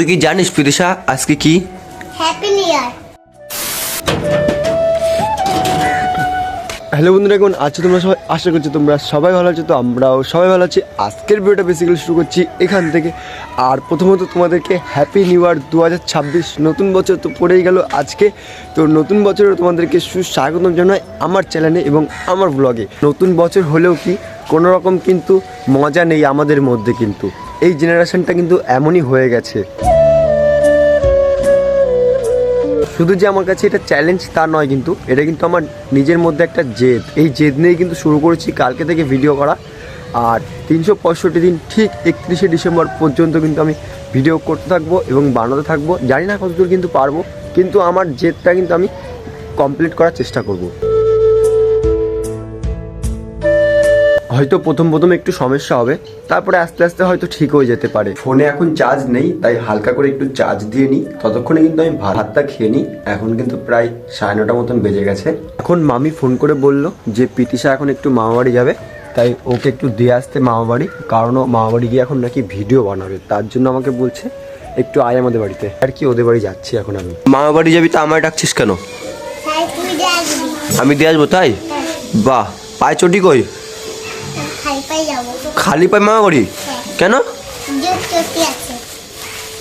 তুই কি জানিস প্রীতিশা আজকে কি? হ্যাপি নিউ ইয়ার হ্যালো বন্ধুরা এখন আছো তোমরা সবাই? আশা করছি তোমরা সবাই ভালো আছো তো আমরাও সবাই ভালো আছি। আজকের ভিডিওটা বেসিক্যালি শুরু করছি এখান থেকে। আর প্রথমত তোমাদেরকে হ্যাপি নিউ ইয়ার দু হাজার ছাব্বিশ নতুন বছর তো পড়েই গেল আজকে। তো নতুন বছরে তোমাদেরকে সুস্বাগতম জানাই আমার চ্যানেলে এবং আমার ব্লগে নতুন বছর হলেও কি কোনো রকম কিন্তু মজা নেই আমাদের মধ্যে কিন্তু। এই জেনারেশনটা কিন্তু এমনই হয়ে গেছে। শুধু যে আমার কাছে এটা চ্যালেঞ্জ তা নয় কিন্তু, এটা কিন্তু আমার নিজের মধ্যে একটা জেদ। এই জেদ নিয়েই কিন্তু শুরু করেছি কালকে থেকে ভিডিও করা। আর তিনশো পঁয়ষট্টি দিন ঠিক একত্রিশে ডিসেম্বর পর্যন্ত কিন্তু আমি ভিডিও করতে থাকব এবং বানাতে থাকব। জানি না কতদূর কিন্তু পারব, কিন্তু আমার জেদটা কিন্তু আমি কমপ্লিট করার চেষ্টা করব। হয়তো প্রথম প্রথম একটু সমস্যা হবে তারপরে আস্তে আস্তে হয়তো ঠিক হয়ে যেতে পারে। ফোনে এখন চার্জ নেই তাই হালকা করে একটু চার্জ দিয়ে নিই। ততক্ষণে কিন্তু আমি ভাতটা খেয়ে নিই। এখন কিন্তু প্রায় সাড়ে নটা মতন বেজে গেছে। এখন মামি ফোন করে বলল যে পিতিশা এখন একটু মামাবাড়ি যাবে তাই ওকে একটু দিয়ে আসতে মামাবাড়ি। কারণ ও মামাবাড়ি গিয়ে এখন নাকি ভিডিও বানাবে তার জন্য আমাকে বলছে একটু আয় আমাদের বাড়িতে। আর কি ওদের বাড়ি যাচ্ছি এখন আমি। মামা বাড়ি যাবি তো আমায় ডাকছিস কেন? হ্যাঁ আমি দিয়ে আসব তাই? বাহ পায়ে চটি কই? খালি পায়ে মামা বাড়ি কেন?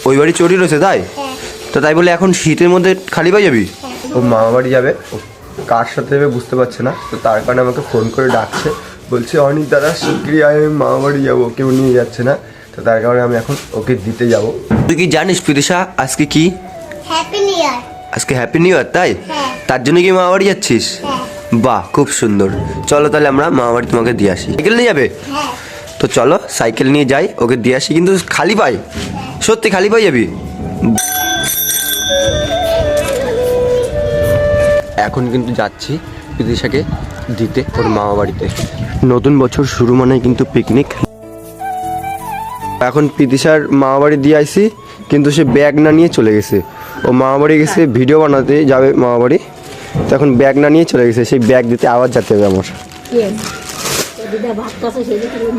ওই বাড়ি চটি রয়েছে তাই? হ্যাঁ। তো তাই বলে এখন শীতের মধ্যে খালি পায়ে যাবি? ও মামা বাড়ি যাবে। ও কার সাথে যাবে বুঝতে পারছে না। তো তার কারণে আমাকে ফোন করে ডাকছে। বলছে অনিক দাদা শিগগিরই আমি মামা বাড়ি যাব। কেউ নিয়ে যাচ্ছে না। তো তার কারণে আমি এখন ওকে দিতে যাব। তুই কি জানিস প্রীতিশা আজকে কি? হ্যাপি নিউ ইয়ার আজকে হ্যাপি নিউ ইয়ার তাই? হ্যাঁ। তার জন্য কি মামা বাড়ি যাচ্ছিস? হ্যাঁ। বাহ খুব সুন্দর। চলো তাহলে আমরা মামা বাড়ি তোমাকে দিয়ে আসি। সাইকেল নিয়ে যাবে? হ্যাঁ। তো চলো সাইকেল নিয়ে যাই ওকে দিয়ে আসি। কিন্তু খালি পাই সত্যি খালি পাই যাবি? এখন কিন্তু যাচ্ছি বিদিশাকে দিতে ওর মামা বাড়িতে নতুন বছর শুরু মানে কিন্তু পিকনিক এখন পিদিশার মামা বাড়ি দিয়ে আইসি কিন্তু সে ব্যাগ না নিয়ে চলে গেছে। ও মামা বাড়ি গেছে ভিডিও বানাতে যাবে মামা বাড়ি তো এখন ব্যাগ না নিয়ে চলে গেছে সেই ব্যাগ দিতে আবার যেতে হবে আমার।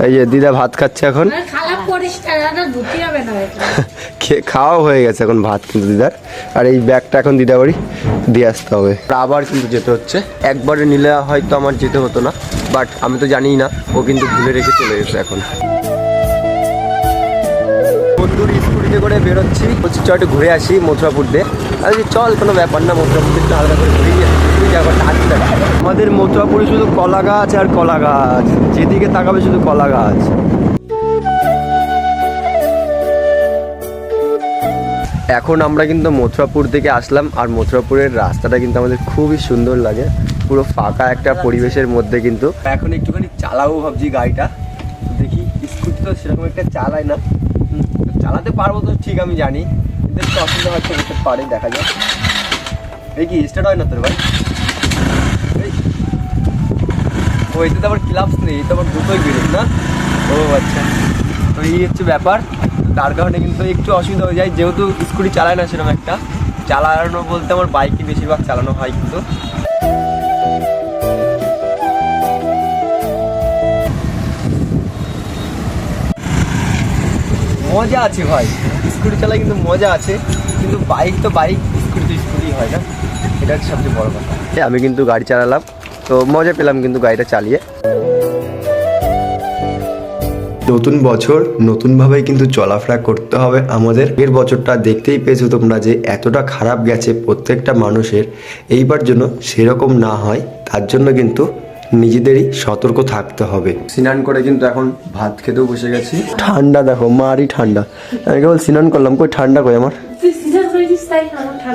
এই যে দিদা ভাত খাচ্ছে এখন। খালা পরিষ্কার না ধুতে হবে না এটা খেয়ে খাওয়া হয়ে গেছে এখন ভাত কিন্তু দিদার। আর এই ব্যাগটা এখন দিদা বাড়ি দিয়ে আসতে হবে। আবার কিন্তু যেতে হচ্ছে। একবারে নিলে হয়তো আমার যেতে হতো না বাট আমি তো জানিই না ও কিন্তু ভুলে রেখে চলে গেছে এখন। বন্ধুর স্কুটিতে করে বেরোচ্ছি। বলছি চ একটু ঘুরে আসি মথুরাপুর দিয়ে। আমি চল, কোনো ব্যাপার না, মথুরাপুর একটু হালকা করে ঘুরে গিয়ে আমাদের মথুরাপুরে শুধু কলা গাছ আর কলা গাছ। যেদিকে তাকাবে শুধু কলা গাছ। এখন আমরা কিন্তু মথুরাপুর থেকে আসলাম আর মথুরাপুরের রাস্তাটা কিন্তু আমাদের খুবই সুন্দর লাগে। পুরো ফাঁকা একটা পরিবেশের মধ্যে কিন্তু। এখন একটুখানি চালাবো ভাবছি গাড়িটা। দেখি, স্কুটি তো সেরকম একটা চালাই না। চালাতে পারব তো ঠিক আমি জানি, কিন্তু একটু অসুবিধা হয়তো হতে পারে, দেখা যাক। এই কি স্টার্ট হয় না তোর ভাই? ও, এতে তো আবার ক্লাবস নেই তো আবার দুটোই বেরোন না? ও আচ্ছা। তো এই হচ্ছে ব্যাপার। তার কারণে কিন্তু একটু অসুবিধা হয়ে যায়, যেহেতু স্কুটি চালায় না সেরকম একটা। চালানো বলতে আমার বাইকই বেশিরভাগ চালানো হয় কিন্তু। মজা আছে ভাই। স্কুটি চালায় কিন্তু মজা আছে কিন্তু বাইক তো বাইক স্কুটি তো স্কুটি হয় না। এটা হচ্ছে সবচেয়ে বড় কথা। আমি কিন্তু গাড়ি চালালাম তো মজা পেলাম কিন্তু গাড়িটা চালিয়ে। নতুন বছর নতুনভাবেই কিন্তু চলাফেরা করতে হবে আমাদের। এর বছরটা দেখতেই পেয়েছ তোমরা যে এতটা খারাপ গেছে প্রত্যেকটা মানুষের। এইবার জন্য সেরকম না হয় তার জন্য কিন্তু নিজেদেরই সতর্ক থাকতে হবে। স্নান করে কিন্তু এখন ভাত খেতেও বসে গেছি। ঠান্ডা দেখো মারই ঠান্ডা। আমি কেবল স্নান করলাম কই ঠান্ডা কই আমার?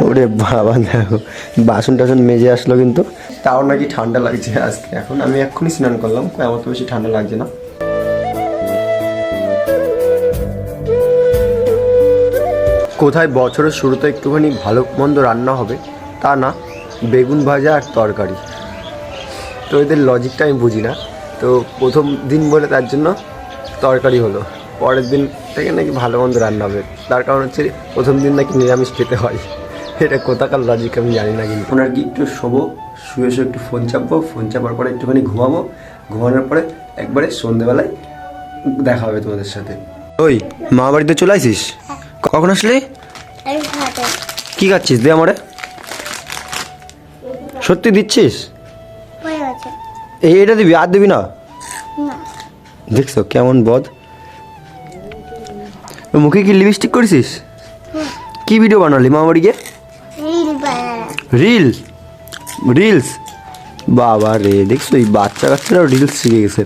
ওরে বাবা দেখো বাসন টাসন মেজে আসলো কিন্তু। তাও নাকি ঠান্ডা লাগছে আজকে। এখন আমি এক্ষুনি স্নান করলাম আমার তো বেশি ঠান্ডা লাগছে না। কোথায় বছরের শুরুতে একটুখানি ভালো মন্দ রান্না হবে তা না বেগুন ভাজা আর তরকারি। তো এদের লজিকটা আমি বুঝি না। তো প্রথম দিন বলে তার জন্য তরকারি হলো। পরের দিন থেকে নাকি ভালো মন্দ রান্না হবে। তার কারণ হচ্ছে প্রথম দিন নাকি নিরামিষ খেতে হয়। এটা কোথাকার লজিক আমি জানি না কিন্তু। ওনার কি একটু শোবো? শুয়ে শুয়ে একটু ফোন চাপবো। ফোন চাপার পরে একটুখানি ঘুমাবো। ঘুমানোর পরে একবারে সন্ধেবেলায় দেখা হবে তোমাদের সাথে। ওই মা বাড়িতে চলে আসিস? কখন আসলি? কি খাচ্ছিস? দে আমারে। সত্যি দিচ্ছিস? এই এটা দিবি আর দিবি না? দেখছ কেমন বদ? মুখে কি লিপস্টিক করেছিস? কি ভিডিও বানালি মামাবাড়িকে? রিল বানানা রিল রিলস বাবা রে দেখছ এই বাচ্চা কাচ্চারাও রিলস শিখে গেছে।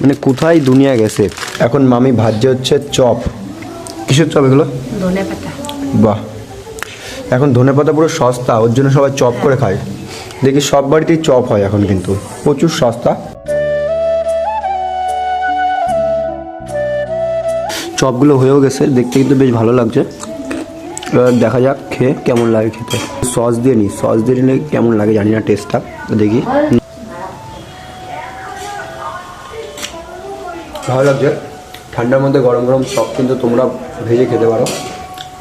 মানে কোথায় দুনিয়া গেছে? এখন মামি ভাজ্য হচ্ছে চপ। কিসের চপ এগুলো? বাহ। এখন ধনেপাতা পুরো সস্তা ওর জন্য সবাই চপ করে খায়। দেখি সব বাড়িতেই চপ হয় এখন কিন্তু। প্রচুর সস্তা। চপগুলো হয়েও গেছে, দেখতে কিন্তু বেশ ভালো লাগছে। দেখা যাক খেয়ে কেমন লাগে খেতে। সস দিয়ে নি সস দিয়ে নিলে কেমন লাগে জানি না টেস্টটা দেখি। ভালো লাগছে। ঠান্ডার মধ্যে গরম গরম চপ কিন্তু তোমরা ভেজে খেতে পারো।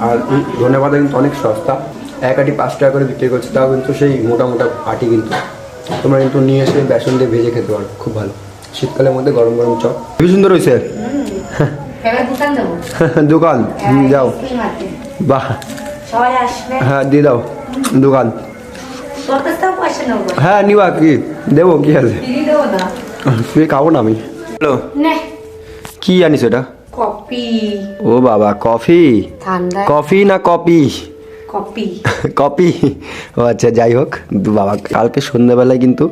আর ধনে পাতা কিন্তু অনেক সস্তা। এক আটি পাঁচ টাকা করে বিক্রি করছে তাও কিন্তু সেই মোটা মোটা আটি কিন্তু। তোমরা কিন্তু নিয়ে এসে বেসন দিয়ে ভেজে খেতে পারো খুব ভালো। শীতকালের মধ্যে গরম গরম চপ। খুবই সুন্দর হয়েছে। এবার দোকান দোকান হুম, যাও। বাহ। হ্যাঁ দিয়ে দাও দোকান। হ্যাঁ নিবা কি? দেবো কি আছে? তুই খাব না আমি। হ্যালো। নে। কি জানিস এটা? কপি ও বাবা কফি। কফি না কপি? কপি। কপি? ও আচ্ছা যাই হোক, বাবা, কালকে সন্ধ্যাবেলায় কিন্তু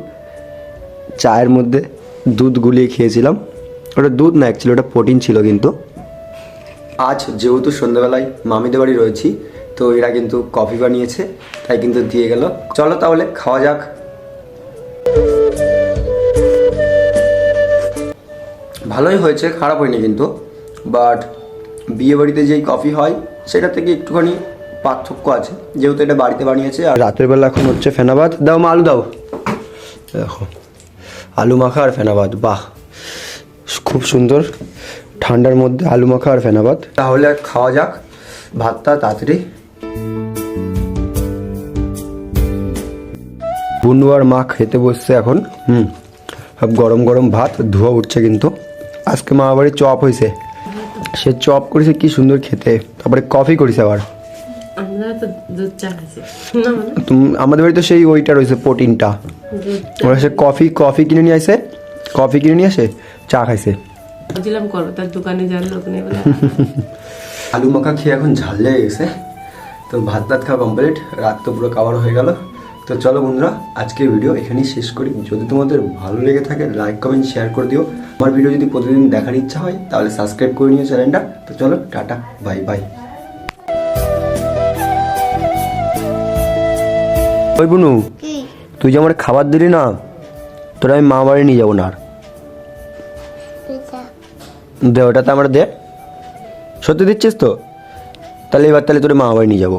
চায়ের মধ্যে দুধ গুলিয়ে খেয়েছিলাম। ওটা দুধ না অ্যাকচুয়ালি ওটা প্রোটিন ছিল কিন্তু। আজ যেহেতু সন্ধ্যাবেলায় মামিদের বাড়ি রয়েছি, তো এরা কিন্তু কফি বানিয়েছে, তাই কিন্তু দিয়ে গেল। চলো তাহলে, খাওয়া যাক। ভালোই হয়েছে, খারাপ হয়নি কিন্তু। বাট বিয়ে বাড়িতে যেই কফি হয়, সেটা থেকে একটুখানি পার্থক্য আছে। যেহেতু এটা বাড়িতে বানিয়েছে আর রাতের বেলা এখন হচ্ছে ফেনাবাদ। দাও মা আলু দাও। দেখো আলু মাখা আর ফেনাবাদ বাহ। খুব সুন্দর। ঠান্ডার মধ্যে আলু মাখা আর ফেনাবাদ। তাহলে খাওয়া যাক। ভাতটা তাড়াতাড়ি। বুনু আর মা খেতে বসছে এখন। হুম সব গরম গরম ভাত ধোয়া উঠছে কিন্তু। আজকে মা বাড়ি চপ হয়েছে সে চপ করেছে কি সুন্দর খেতে। তারপরে কফি করেছে আবার। আমরা তো দুধ চা খাইছি। আমাদের বাড়িতে সেই ওইটা রয়েছে প্রোটিনটা। ওরা সে কফি কফি কিনে নিয়ে আসে? কফি কিনে নিয়ে আসে? চা খাইছে? বুঝলাম করো তার দোকানে যার লোক নেই আলু মাখা খেয়ে এখন ঝাল লেগে গেছে। তো ভাত টাত খাওয়া কমপ্লিট রাত তো পুরো কাভার হয়ে গেল। তো চলো বন্ধুরা আজকের ভিডিও এখানেই শেষ করি। যদি তোমাদের ভালো লেগে থাকে লাইক কমেন্ট শেয়ার করে দিও। আমার ভিডিও যদি প্রতিদিন দেখার ইচ্ছা হয় তাহলে সাবস্ক্রাইব করে নিও চ্যানেলটা তো চলো টাটা বাই বাই ওই বুনু তুই যে আমার খাবার দিলি না তোর আমি মা বাড়ি নিয়ে যাব না আর। দে ওটা তো আমার দে। সত্যি দিচ্ছিস তো? তাহলে এবার তাহলে তোর মা বাড়ি নিয়ে যাব।